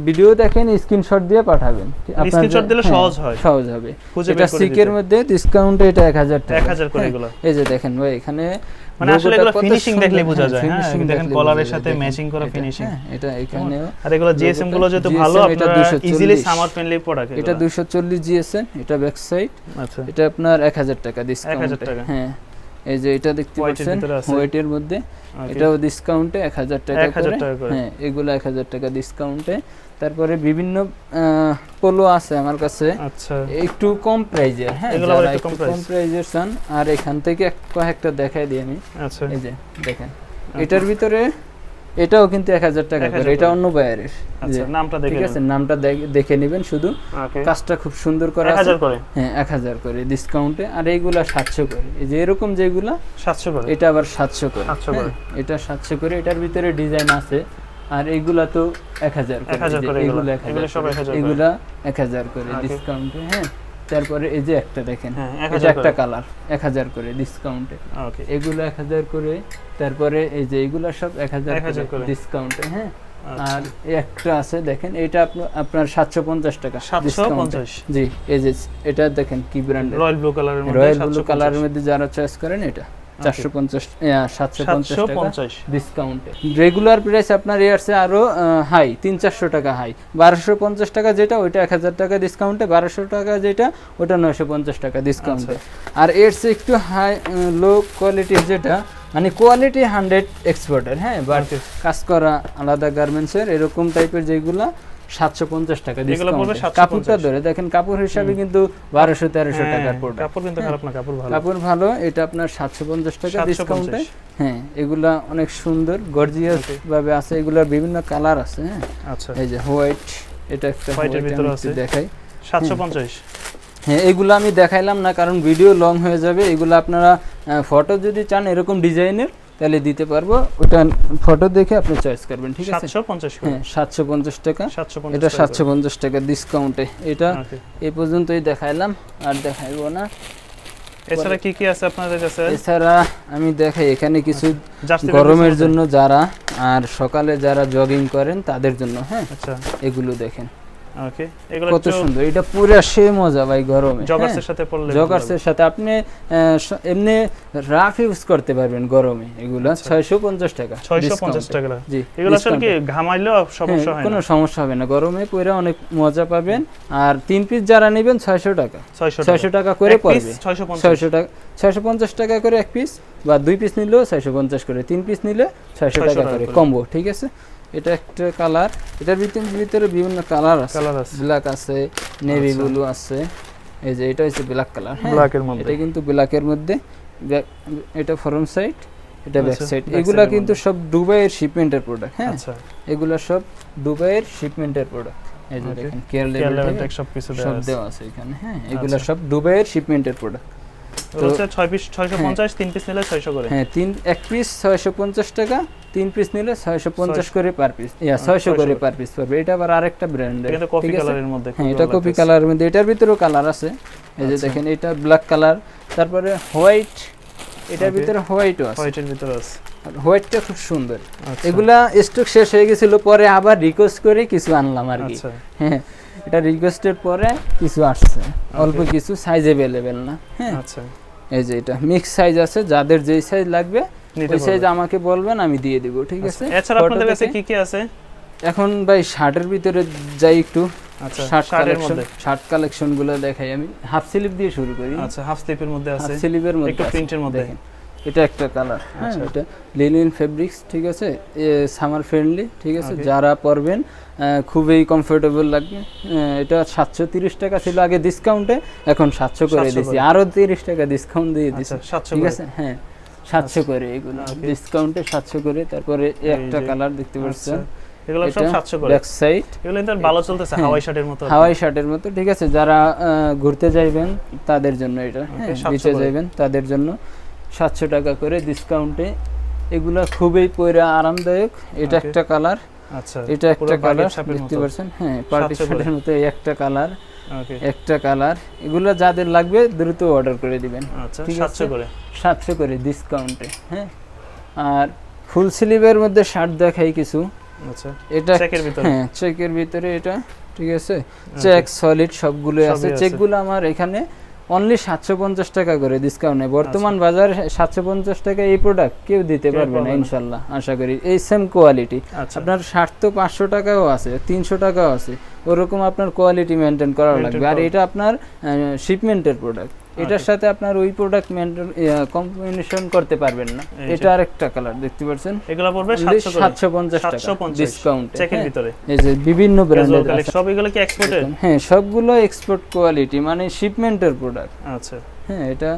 ভিডিও দেখেন স্ক্রিনশট দিয়ে পাঠাবেন। আপনার দিলে হ্যাঁ, সহজ হয়। সহজ হবে। এটা সিকের মধ্যে ডিসকাউন্টে এটা এক হাজার টাকা। 1000 করে হ্যাঁ, এগুলো। এই যে দেখেন ভাই এখানে মানে আসলে এগুলো ফিনিশিং দেখলেই বোঝা হ্যাঁ, যায়। হ্যাঁ দেখেন কলারের সাথে ম্যাচিং করা ফিনিশিং হ্যাঁ, এটা এখানেও আর এগুলো জিএসএমগুলো যেহেতু ভালো আপনারা ইজিলি সামার ফ্রেন্ডলি প্রোডাক্ট এটা দুশো চল্লিশ জিএসএন এটা ব্যাক সাইড আচ্ছা। এটা আপনার এক হাজার টাকা ডিসকাউন্ট টাকা। হ্যাঁ এই যে এটা দেখতে পাচ্ছেন হোয়াইটের মধ্যে। এটাও ডিসকাউন্টে এক হাজার টাকা 1000 টাকা করে। হ্যাঁ এগুলো এক হাজার টাকা ডিসকাউন্টে তারপরে বিভিন্ন পোলো আছে আমার কাছে। আচ্ছা। একটু কম প্রাইজের হ্যাঁ যারা একটু একটু কম প্রাইজের চান আর এখান থেকে কয়েকটা দেখাই দিই আমি। আচ্ছা। এই যে দেখেন। এটার ভিতরে এটাও কিন্তু এক হাজার টাকা করে এটা অন্য বায়ারের আচ্ছা নামটা ঠিক আছে নামটা দেখ- নেবেন শুধু। কাজটা খুব সুন্দর করা আছে। 1000 করে? হ্যাঁ এক হাজার করে ডিসকাউন্টে আর এইগুলা সাতশো করে। এই যে এরকম যেগুলা 700 করে? এটা আবার সাতশো করে। 700 করে। হ্যাঁ, এটা সাতশো করে এটার ভিতরে ডিজাইন আছে। আর এইগুলা তো এক হাজার করে 1000 করে এগুলো। এগুলো এক এগুলো সব 1000 এগুলা এক হাজার করে. ডিসকাউন্টে হ্যাঁ। তারপরে এই যে একটা দেখেন হ্যাঁ এটা একটা কালার এক হাজার করে ডিসকাউন্টে ওকে এগুলো এক হাজার করে তারপরে এই যে এগুলা সব এক হাজার 1000 করে। ডিসকাউন্টে হ্যাঁ। আচ্ছা। আর একটা আছে দেখেন এটা আপনা- আপনার সাতশো পঞ্চাশ টাকা discount 750 জি এই যে এটা দেখেন কি ব্র্যান্ড রয়্যাল ব্লু কালারের মধ্যে রয়্যাল ব্লু 750 কালারের মধ্যে যারা চয়েস করেন এটা। চারশো পঞ্চাশ সাতশো পঞ্চাশ ডিসকাউন্টে রেগুলার প্রাইস আপনার এয়ারসে আরও হাই তিন চারশো টাকা হাই বারোশো পঞ্চাশ টাকা যেটা ওইটা এক হাজার টাকা ডিসকাউন্টে বারোশো টাকা যেটা ওটা নয়শো পঞ্চাশ টাকা ডিসকাউন্টে আচ্ছা। আর এর চেয়ে একটু হাই লো কোয়ালিটির যেটা মানে কোয়ালিটি হান্ড্রেড এক্সপোর্টের হ্যাঁ? বাট কাজ করা আলাদা গার্মেন্টসের এরকম টাইপের যেগুলা সাতশো পঞ্চাশ টাকা এগুলো পড়বে ডিসকাউন্ট 750 কাপড়টা ধরে দেখেন কাপড় হিসাবে কিন্তু বারোশো তেরোশো হ্যাঁ, টাকার প্রোডাক্ট কাপড় কিন্তু খারাপ না কাপড় ভালো। কাপড় ভালো এটা আপনার সাতশো পঞ্চাশ টাকা ডিসকাউন্টে হ্যাঁ এগুলা অনেক সুন্দর গর্জিয়াস ভাবে আছে। এগুলার বিভিন্ন কালার আছে হ্যাঁ। আচ্ছা। এই যে হোয়াইট এটা একটা White এর হোয়াইট ভিতরে আছে। দেখাই। 750 হ্যাঁ। এগুলো আমি দেখাইলাম না কারণ ভিডিও লং হয়ে যাবে। এগুলো আপনারা ফটো যদি চান এরকম ডিজাইনের তাহলে দিতে পারব। ওটা ফটো দেখে আপনি চয়েস করবেন ঠিক আছে? 750 হ্যাঁ সাতশো পঞ্চাশ টাকা। 750 এটা সাতশো পঞ্চাশ টাকা ডিসকাউন্টে এটা এই পর্যন্তই দেখাইলাম আর দেখাইবো না। এছাড়া কি কি আছে আপনাদের কাছে? এছাড়া আমি দেখাই এখানে কিছু গরমের জন্য যারা আর সকালে যারা জগিং করেন তাদের জন্য হ্যাঁ? আচ্ছা। এগুলো দেখেন। ওকে এগুলো কত সুন্দর এটা পুরো সে মজা ভাই গরমে জগার্সের সাথে পড়লে জগার্সের সাথে আপনি এমনি রাফ ইউজ করতে পারবেন গরমে এগুলো আচ্ছা। ছয়শো পঞ্চাশ টাকা 650 discount-এ। টাকা জি এগুলো আসলে কি। ঘামাইলেও সমস্যা হ্যাঁ, হয় কোনো না সমস্যা হবে না গরমে পরে অনেক মজা পাবেন আর তিন পিস যারা নেবেন ছয়শো টাকা 600 ছয়শো টাকা করে পড়বে 650 ছয়শো টাকা ছয়শো পঞ্চাশ টাকা করে এক পিস বা দুই পিস নিলেও ছয়শো পঞ্চাশ করে তিন পিস নিলে ছয়শো 600 টাকা করে। কম্বো ঠিক আছে এটা একটা কালার। এটার ভিতরে ভিতরে বিভিন্ন কালার আছে। কালার আছে। ব্ল্যাক আছে নেভি আচ্ছা। ব্লু আছে। এই যে এটা হচ্ছে ব্ল্যাক কালার ব্ল্যাক এর মধ্যে। এটা কিন্তু ব্ল্যাকের মধ্যে। এটা ফরম সাইড এটা ব্যাক আচ্ছা, সাইড এগুলা কিন্তু সব দুবাইয়ের শিপমেন্টের প্রোডাক্ট হ্যাঁ? আচ্ছা। এগুলা সব দুবাইয়ের শিপমেন্টের প্রোডাক্ট এই যে দেখেন কেয়ার লেভেল সব কিছু সব দেওয়া আছে এখানে হ্যাঁ? এগুলা আচ্ছা। সব দুবাইয়ের শিপমেন্টের প্রোডাক্ট হচ্ছে 6 পিস 650 তিন পিস নিলে 600 করে। হ্যাঁ তিন এক পিস ছয়শো পঞ্চাশ টাকা তিন পিস নিলে ছয়শো পঞ্চাশ করে পার পিস ইয়া আচ্ছা, ছয়শো করে পার পিস পড়বে। এটা আবার আরেকটা ব্র্যান্ডের এটা কফি কালারের মধ্যে হ্যাঁ এটা ভালো কালারের মধ্যে। এটার ভিতরেও কালার আছে। এই যে আচ্ছা। দেখেন এটা ব্ল্যাক কালার তারপরে হোয়াইট এটার ভিতরে হোয়াইটও আছে। হোয়াইটের ভিতরে আছে। হোয়াইটটা খুব সুন্দর। আচ্ছা। এগুলা স্টক শেষ হয়ে গেছিল পরে আবার রিকোয়েস্ট করে কিছু আনলাম আর কি। আচ্ছা। হ্যাঁ এটা রিকোয়েস্টের পরে কিছু আসছে। অল্প কিছু সাইজ অ্যাভেলেবেল না হ্যাঁ? আচ্ছা। এই যে এটা মিক্স সাইজ আছে যাদের যেই সাইজ লাগবে ওই সাইজ আমাকে বলবেন আমি দিয়ে দিব ঠিক আচ্ছা, আছে? এছাড়া আপনাদের কাছে কি কি আছে? এখন ভাই শার্টের ভিতরে যাই একটু। আচ্ছা শার্ট কালেকশন মধ্যে। শার্ট কালেকশনগুলো দেখাই আমি। হাফ স্লিভ দিয়ে শুরু করি। আচ্ছা হাফ স্লিপের মধ্যে আছে। হাফ স্লিভের মধ্যে একটু প্রিন্টের মধ্যে। এটা একটা কালার হ্যাঁ আচ্ছা। এটা লিনিন ফেব্রিক্স ঠিক আছে? সামার ফ্রেন্ডলি ঠিক আছে? যারা পরবেন খুবই কমফোর্টেবল লাগবে। এটা সাতশো তিরিশ টাকা ছিল আগে ডিসকাউন্টে এখন সাতশো করে 700 দিচ্ছি করে। আরও তিরিশ টাকা ডিসকাউন্ট দিয়ে আচ্ছা দিচ্ছি ঠিক আছে? হ্যাঁ সাতশো করে এগুলো। ডিসকাউন্টে সাতশো করে তারপরে একটা কালার দেখতে পাচ্ছেন। আচ্ছা। এগুলো সব এটা সাতশো করে। ব্যাক সাইড এগুলো কিন্তু ভালো চলতেছে হ্যাঁ, হাওয়াই শার্টের মতো হাওয়াই শার্টের মতো। ঠিক আছে যারা ঘুরতে যাইবেন তাদের জন্য এটা। হ্যাঁ 700 বিচে যাইবেন তাদের জন্য সাতশো টাকা করে ডিসকাউন্টে এগুলা খুবই পয়রা আরামদায়ক। এটা একটা কালার আচ্ছা এটা একটা কালার দেখতে। পাচ্ছেন? হ্যাঁ পার্টি 700 করে। শার্টের মতো একটা কালার একটা কালার এগুলো যাদের লাগবে দ্রুত অর্ডার করে দিবেন। আচ্ছা। করে। সাতশো করে ডিসকাউন্টে হ্যাঁ? আর ফুল স্লিভের মধ্যে শার্ট দেখাই কিছু। আচ্ছা এটা চেকের ভিতরে। হ্যাঁ চেকের ভিতরে এটা ঠিক আছে? চেক সলিড সবগুলো সবই আছে। আছে। চেকগুলো আমার এখানে অনলি সাতশো পঞ্চাশ টাকা করে ডিসকাউন্টে বর্তমান বাজারে সাতশো পঞ্চাশ টাকা এই প্রোডাক্ট কেউ দিতে পারবে না ইনশাল্লাহ আশা করি। এই সেম কোয়ালিটি আচ্ছা। আপনার ষাট তো পাঁচশো টাকাও আছে তিনশো টাকাও আছে। ওরকম আপনার কোয়ালিটি মেনটেন করা লাগবে। আর এটা আপনার শিপমেন্টের প্রোডাক্ট এটার সাথে আপনার ওই প্রোডাক্ট মেনটেন কম্বিনেশন করতে পারবেন না। এটা আরেকটা কালার দেখতে পাচ্ছেন এগুলো পড়বে সাতশো করে। সাতশো পঞ্চাশ টাকা। 750 ডিসকাউন্ট চেকের ভিতরে। এই যে বিভিন্ন ব্র্যান্ডের। সব এগুলো কি এক্সপোর্টের হ্যাঁ সবগুলো এক্সপোর্ট কোয়ালিটি মানে শিপমেন্টের প্রোডাক্ট আচ্ছা। হ্যাঁ এটা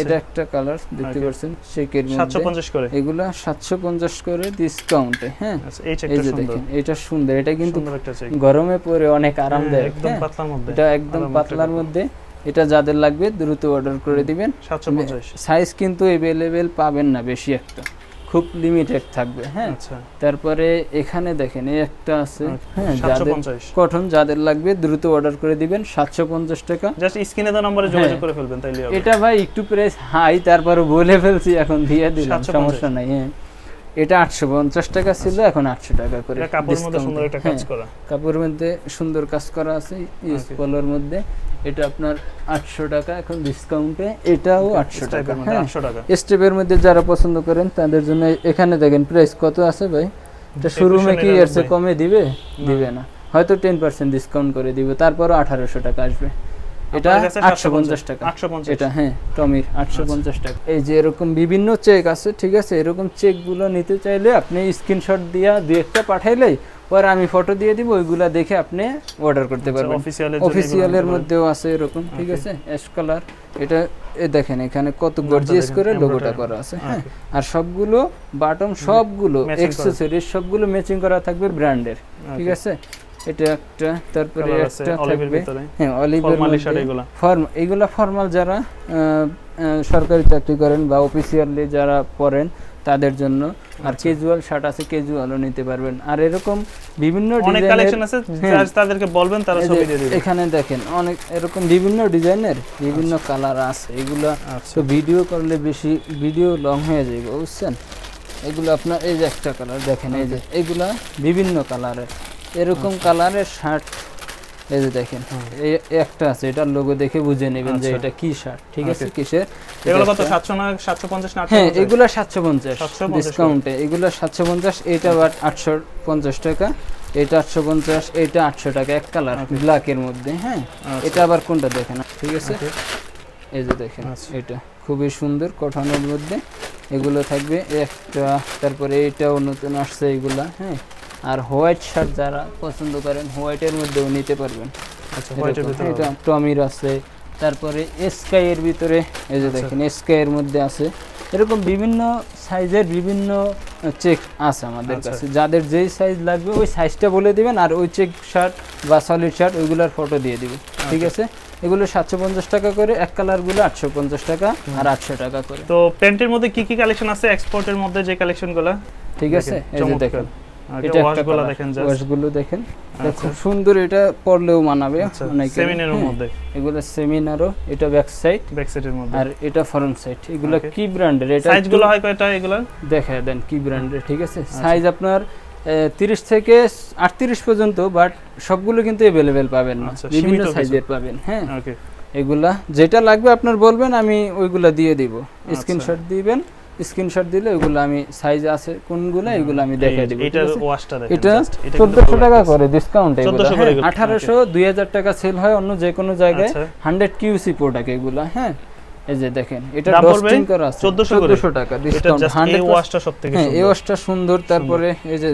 এটা একটা কালার দেখতে. পাচ্ছেন শেকের মধ্যে। পঞ্চাশ করে। এগুলা সাতশো পঞ্চাশ করে ডিসকাউন্টে হ্যাঁ। আচ্ছা এই যে দেখেন এটা সুন্দর। এটা কিন্তু গরমে পরে অনেক আরামদায়ক একদম হ্যাঁ? পাতলার মধ্যে। এটা একদম পাতলার মধ্যে। এটা যাদের লাগবে দ্রুত অর্ডার করে দিবেন। সাইজ কিন্তু অ্যাভেলেবেল পাবেন না বেশি একটা। খুব লিমিটেড থাকবে হ্যাঁ? আচ্ছা। তারপরে এখানে দেখেন এই একটা আছে হ্যাঁ? যাদের কটন যাদের লাগবে দ্রুত অর্ডার করে দিবেন সাতশো পঞ্চাশ টাকা। জাস্ট স্ক্রিনে তো নম্বরে যোগাযোগ হ্যাঁ। করে ফেলবেন তাইলে এটা ভাই একটু প্রাইস হাই তারপরে বলে ফেলছি এখন দিয়ে দিলাম সমস্যা নাই হ্যাঁ। এটা আটশো পঞ্চাশ টাকা ছিল এখন আটশো টাকা করে কাপড়ের মধ্যে সুন্দর একটা কাজ হ্যাঁ, করা কাপড়ের মধ্যে সুন্দর কাজ করা আছে ইউজ Okay. মধ্যে। এটা আপনার আটশো টাকা এখন ডিসকাউন্টে এটাও আটশো টাকা হ্যাঁ। আটশো টাকা। স্টেপের মধ্যে যারা পছন্দ করেন তাদের জন্য এখানে দেখেন প্রাইস কত আছে ভাই? এটা শোরুমে কি এর চেয়ে কমে দিবে? দিবে না। হয়তো টেন পার্সেন্ট ডিসকাউন্ট করে দিবে তারপরও আঠারোশো টাকা আসবে। এটা আটশো পঞ্চাশ টাকা। এটা হ্যাঁ টমির আটশো আচ্ছা। পঞ্চাশ টাকা। এই যে এরকম বিভিন্ন চেক আছে ঠিক আছে? এরকম চেকগুলো নিতে চাইলে আপনি স্ক্রিনশট দিয়া দু একটা পাঠাইলেই পরে আমি ফটো দিয়ে দিব ওইগুলা দেখে আপনি অর্ডার করতে পারবেন। অফিসিয়ালের অফিসিয়ালের মধ্যেও আছে এরকম ঠিক আছে? অ্যাশ কালার এটা এ দেখেন এখানে কত গর্জিয়াস করে লোগোটা করা আছে হ্যাঁ? আর সবগুলো বাটম সবগুলো। অ্যাক্সেসরিজ সবগুলো ম্যাচিং করা থাকবে ব্র্যান্ডের ঠিক আছে? এটা একটা তারপরে একটা থাকবে হ্যাঁ অলিভের এগুলা। ফর্ম এইগুলা ফর্মাল যারা সরকারি চাকরি করেন বা অফিসিয়ালি যারা পড়েন তাদের জন্য। আর আচ্ছা। ক্যাজুয়াল শার্ট আছে ক্যাজুয়ালও নিতে পারবেন। আর এরকম বিভিন্ন অনেক ডিজাইনের কালেকশন আছে হ্যাঁ। তাদেরকে বলবেন তারা ছবি দিয়ে দিবে। এখানে দেখেন অনেক এরকম বিভিন্ন ডিজাইনের বিভিন্ন কালার আছে। এগুলা আচ্ছা। তো ভিডিও করলে বেশি ভিডিও লং হয়ে যাবে বুঝছেন? এগুলো আপনার এই যে একটা কালার দেখেন এই যে এগুলা বিভিন্ন কালারের এরকম আচ্ছা। কালারের শার্ট এই যে দেখেন এই একটা আছে এটার লোগো দেখে বুঝে নেবেন যে আচ্ছা। এটা কি শার্ট ঠিক আছে? কিসের? এগুলো কত একটা- সাতশো না সাতশো পঞ্চাশ না হ্যাঁ 850? এগুলা সাতশো পঞ্চাশ 750 ডিসকাউন্টে এগুলা সাতশো পঞ্চাশ এটা আবার আটশো পঞ্চাশ টাকা এটা আটশো পঞ্চাশ এটা আটশো টাকা এক কালার ব্ল্যাক এর মধ্যে হ্যাঁ? আচ্ছা, এটা আবার কোনটা দেখেন? ঠিক আছে? এই যে দেখেন আচ্ছা। এটা খুবই সুন্দর কটনের মধ্যে। এগুলো থাকবে একটা তারপরে এটাও নতুন আসছে এগুলা হ্যাঁ? আর হোয়াইট শার্ট যারা পছন্দ করেন হোয়াইটের মধ্যেও নিতে পারবেন। আচ্ছা হোয়াইটের ভিতরে টমির আছে। তারপরে স্কাই এর ভিতরে এই যে আচ্ছা। দেখেন স্কাই এর মধ্যে আছে। এরকম বিভিন্ন সাইজের বিভিন্ন চেক আছে আমাদের আচ্ছা। কাছে। যাদের যেই সাইজ লাগবে ওই সাইজটা বলে দিবেন আর ওই চেক শার্ট বা সলিড শার্ট ওইগুলোর ফটো দিয়ে দিবেন। ঠিক আছে? এগুলো সাতশো পঞ্চাশ টাকা করে এক কালারগুলো আটশো পঞ্চাশ টাকা আর আটশো টাকা করে। তো প্যান্টের মধ্যে কি কি কালেকশন আছে? এক্সপোর্টের মধ্যে যে কালেকশন কালেকশনগুলো ঠিক আছে? এই যে দেখেন। এটা ওয়াশগুলো দেখেন ওয়াশগুলো দেখেন। এটা আচ্ছা। খুব সুন্দর এটা পরলেও মানাবে। আচ্ছা অনেকে সেমিনারের হ্যাঁ, মধ্যে। এগুলো সেমিনারও এটা ব্যাক সাইড ব্যাক সাইডের মধ্যে। আর এটা ফ্রন্ট সাইড এগুলো কি ব্র্যান্ডের এটা সাইজগুলো হয় কয়টা এগুলো? দেখা দেন কি ব্র্যান্ডের ঠিক আছে? সাইজ আপনার তিরিশ থেকে আটত্রিশ পর্যন্ত বাট সবগুলো কিন্তু অ্যাভেলেবেল পাবেন না। আচ্ছা, বিভিন্ন সাইজের পাবেন হ্যাঁ। এগুলা যেটা লাগবে আপনার বলবেন আমি ওইগুলা দিয়ে দিব। আচ্ছা। স্ক্রিনশট দিবেন। স্ক্রিনশট দিলে ওইগুলো আমি সাইজ আছে কোনগুলো এগুলো আমি দেখাই দিব এটার ওয়াশটা দেখেন এটা just, এটা কিন্তু চোদ্দশো ভালো টাকা করে ডিসকাউন্ট এগুলো, আঠারোশো দুই হাজার টাকা সেল হয় অন্য যে কোনো জায়গায়। আচ্ছা। হান্ড্রেড কিউসি প্রোডাক্ট এগুলো হ্যাঁ? এই যে দেখেন এটা ডস্টিং করা আছে। 1400 1400 টাকা ডিসকাউন্ট জাস্ট এই 100% ওয়াশটা সবথেকে হ্যাঁ এই সুন্দর। ওয়াশটা সুন্দর তারপরে এই যে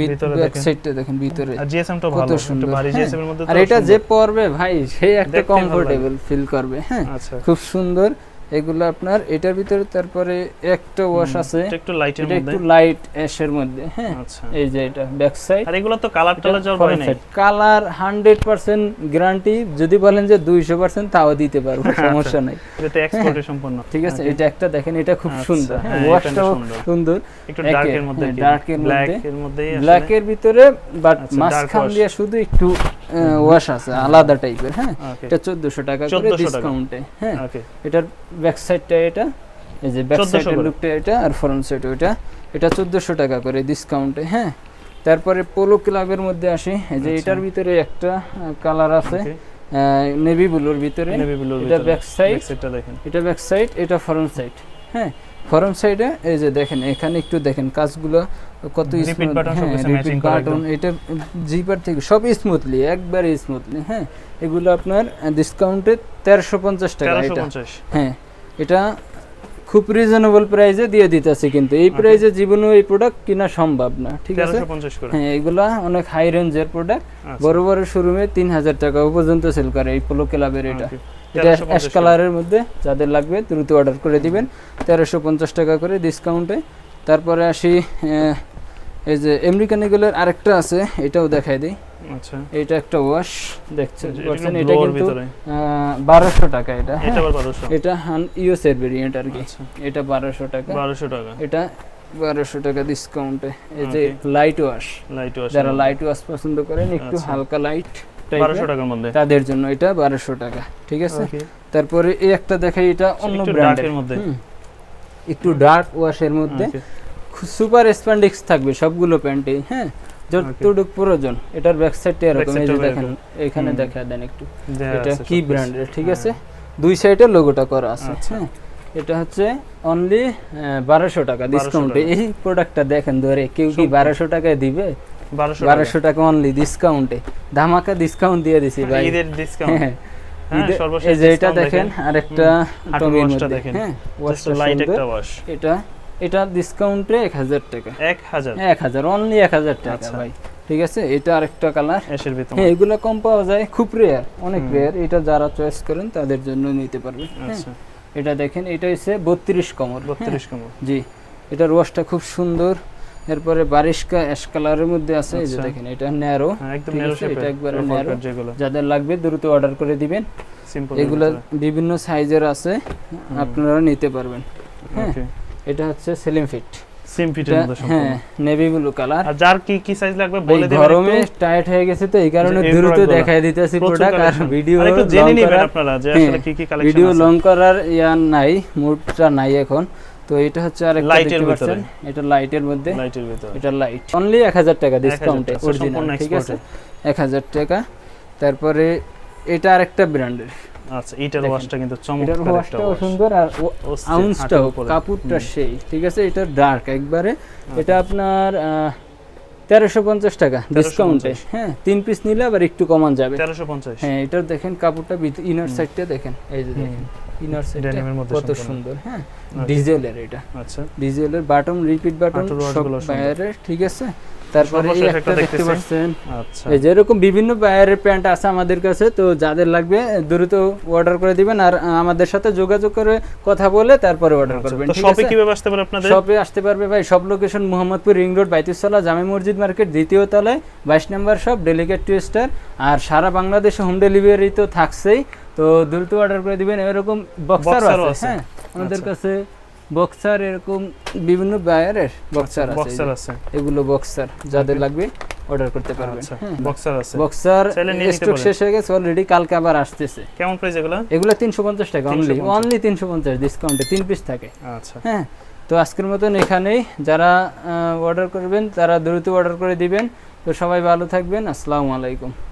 ভিতরে ব্যাক দেখেন। সাইডটা দেখেন ভিতরে। আর জিএসএম টা কত ভালো সুন্দর ভারী হ্যাঁ। জিএসএম এর মধ্যে আর এটা যে পরবে ভাই সে একটা কমফোর্টেবল ফিল করবে হ্যাঁ? আচ্ছা। খুব সুন্দর। এগুলো আপনার এটার ভিতরে তারপরে একটা ওয়াশ আছে। একটু লাইটের মধ্যে। একটু লাইট অ্যাশের মধ্যে হ্যাঁ? আচ্ছা। এই যে এটা ব্যাক সাইড আর এগুলো তো কালার টালার যাওয়ার ভয় নাই। কালার হান্ড্রেড পার্সেন্ট গ্যারান্টি যদি বলেন যে দুইশো পার্সেন্ট তাও দিতে পারব আচ্ছা। সমস্যা নাই। এটা এক্সপোর্টে সম্পূর্ণ ঠিক আছে এটা একটা দেখেন এটা খুব আচ্ছা, সুন্দর। হ্যাঁ, ওয়াশটাও সুন্দর। একটু একে- ডার্কের মধ্যে হ্যাঁ, dark এর মধ্যে। এর ব্ল্যাক এর ভিতরে বাট আচ্ছা, মাঝখান দিয়ে শুধু একটু ওয়াশ আছে আলাদা টাইপের হ্যাঁ? এটা চোদ্দশো টাকা করে 1400 ডিসকাউন্টে হ্যাঁ? ওকে এটার ব্যাক সাইডটা এটা এই যে ব্যাক সাইডের লুকটা এটা আর ফ্রন্ট সাইড ওটা এটা চোদ্দশো টাকা করে ডিসকাউন্টে হ্যাঁ? তারপরে পোলো ক্লাবের মধ্যে আসি এই যে আচ্ছা। এটার ভিতরে একটা কালার আছে নেভি ব্লুর ভিতরে এটা ব্যাক সাইড এটা ব্যাক সাইড এটা ফ্রন্ট সাইড হ্যাঁ? ফ্রন্ট সাইডে এই যে দেখেন এখানে একটু দেখেন কাজগুলো কত matching করা button, এটা জিপার থেকে সব স্মুথলি একবারে স্মুথলি হ্যাঁ? এগুলো আপনার ডিসকাউন্টে তেরোশো পঞ্চাশ টাকা এটা। হ্যাঁ। এটা খুব রিজনেবল প্রাইসে দিয়ে দিতেছে কিন্তু। এই প্রাইসে জীবনেও এই প্রোডাক্ট কিনা সম্ভব না ঠিক আছে? হ্যাঁ এগুলা অনেক হাই রেঞ্জের প্রোডাক্ট আচ্ছা, বড় বড় শোরুমে তিন হাজার টাকা পর্যন্ত সেল করে এই পোলো ক্লাবের এটা। এটা অ্যাশ কালারের মধ্যে যাদের লাগবে দ্রুত অর্ডার করে দিবেন। তেরোশো পঞ্চাশ টাকা করে ডিসকাউন্টে তারপরে আসি এই যে আমেরিকান এগুলোর আরেকটা আছে এটাও দেখাই দিই। আচ্ছা। এটা একটা ওয়াশ দেখছেন এটা একটু এটা কিন্তু ভিতরে। বারোশো টাকা এটা এটা হ্যাঁ। আবার বারোশো। এটা হান ইউএস এর ভেরিয়েন্ট আর কি। আচ্ছা। এটা বারোশো টাকা। বারোশো টাকা। এটা বারোশো টাকা ডিসকাউন্টে এই যে লাইট ওয়াশ লাইট যারা লাইট ওয়াশ পছন্দ করেন একটু আচ্ছা। হালকা লাইট বারোশো টাকার মধ্যে। তাদের জন্য এটা বারোশো টাকা। ঠিক আছে? তারপরে এই একটা দেখাই এটা অন্য ব্র্যান্ডের মধ্যে। একটু ডার্ক ওয়াশের মধ্যে। সুপার স্প্যান্ডিক্স থাকবে সবগুলো প্যান্টে হ্যাঁ? যতটুকু প্রয়োজন এটার ব্যাক সাইডটা এরকম এই যে দেখেন এখানে দেখা দেন একটু। এটা কি। ব্র্যান্ডের ঠিক আছে? হ্যাঁ, দুই সাইডে লোগোটা করা আছে আচ্ছা। হ্যাঁ? এটা হচ্ছে অনলি বারোশো টাকা 1200 ডিসকাউন্টে এই প্রোডাক্টটা দেখেন ধরে কেউ কি বারোশো টাকায় দিবে? বারোশো টাকা। অনলি ডিসকাউন্টে ধামাকা ডিসকাউন্ট দিয়ে দিছি ভাই। ঈদের ডিসকাউন্ট হ্যাঁ হ্যাঁ, এই যে এটা দেখেন। আরেকটা টমির মধ্যে দেখেন। হ্যাঁ এটা এটা ডিসকাউন্টে এক হাজার টাকা। এক হাজার? এক হাজার অনলি এক হাজার টাকা আচ্ছা। ভাই। ঠিক আছে? এটা আরেকটা কালার এসের ভিতর। হ্যাঁ এগুলো কম পাওয়া যায়। খুব রেয়ার অনেক। রেয়ার এটা যারা চয়েস করেন তাদের জন্য নিতে পারবেন হ্যাঁ? আচ্ছা। এটা দেখেন এটা হচ্ছে বত্রিশ কমর। হ্যাঁ, বত্রিশ কমর। জি। এটার ওয়াশটা খুব সুন্দর। এরপরে বারিশকা অ্যাশ কালারের মধ্যে আছে। এই যে আচ্ছা। দেখেন এটা ন্যারো একদম ন্যারো এটা একবারে যেগুলো। যাদের লাগবে দ্রুত অর্ডার করে দিবেন। সিম্পল এগুলো বিভিন্ন সাইজের আছে। আপনারা নিতে পারবেন। হ্যাঁ? ওকে এটা হচ্ছে সেলিম ফিট। সিম ফিটের মধ্যে হ্যাঁ সম্পূর্ণ নেভি ব্লু কালার আর যার কি কি সাইজ লাগবে বলে দেবেন গরমে টাইট হয়ে গেছে তো এই কারণে দ্রুত। দেখাই দিতেছি প্রোডাক্ট আর ভিডিও আর একটু জেনে নেবেন আপনারা যে আসলে হ্যাঁ, কি কি কালেকশন ভিডিও লং করার ইয়ার নাই মুডটা নাই এখন। তো এটা হচ্ছে আর একটা লাইটের ভিতরে। এটা লাইটের মধ্যে। লাইটের ভিতর। এটা লাইট অনলি এক হাজার টাকা ডিসকাউন্টে অরিজিনাল ঠিক আছে? export এক হাজার টাকা। তারপরে এটা আরেকটা ব্র্যান্ডের আচ্ছা এইটার ওয়াশটা কিন্তু চমৎকার ওয়াশটাও সুন্দর আর আউন্সটাও কাপড়টা সেই ঠিক আছে? এটা ডার্ক একবারে। আচ্ছা। এটা আপনার তেরোশো পঞ্চাশ টাকা ডিসকাউন্টে হ্যাঁ তিন পিস নিলে আবার একটু কমান যাবে। তেরোশো পঞ্চাশ। হ্যাঁ এটার দেখেন কাপড়টা ইনার সাইডটা দেখেন। এই যে দেখেন। ইনার কত সুন্দর হ্যাঁ? ডিজেলের এটা। আচ্ছা। ডিজেলের বাটন রিপিট বাটন। বায়ারের ঠিক আছে? তারপরে এই একটা দেখতে পাচ্ছেন। আচ্ছা। এই যে এরকম বিভিন্ন বায়ারের প্যান্ট আছে আমাদের কাছে তো যাদের লাগবে দ্রুত অর্ডার করে দিবেন আর আমাদের সাথে যোগাযোগ করে কথা বলে তারপরে অর্ডার আচ্ছা, করবেন ঠিক শপে আছে? কীভাবে আসতে পারে আপনাদের? শপে আসতে পারবে ভাই সব লোকেশন মোহাম্মদপুর রিং রোড বাইতুসলা জামে মসজিদ মার্কেট দ্বিতীয় তলায় বাইশ নম্বর শপ ডেলিগেট টু স্টার আর সারা বাংলাদেশে হোম ডেলিভারি তো থাকছেই। তো দ্রুত অর্ডার করে দিবেন এরকম বক্সার আছে। হ্যাঁ? আমাদের আচ্ছা। কাছে বক্সার এরকম বিভিন্ন বায়ারের বক্সার আছে বক্সার আছে। এগুলো বক্সার যাদের লাগবে অর্ডার করতে পারবেন আচ্ছা হ্যাঁ? বক্সার আছে। বক্সার স্টক শেষ হয়ে গেছে অলরেডি কালকে আবার আসতেছে। কেমন প্রাইস এগুলো? এগুলো তিনশো পঞ্চাশ টাকা অনলি অনলি তিনশো পঞ্চাশ ডিসকাউন্টে তিন পিস থাকে। আচ্ছা। হ্যাঁ? তো আজকের মতন এখানেই যারা অর্ডার করবেন তারা দ্রুত অর্ডার করে দিবেন। তো সবাই ভালো থাকবেন আসসালামু আলাইকুম।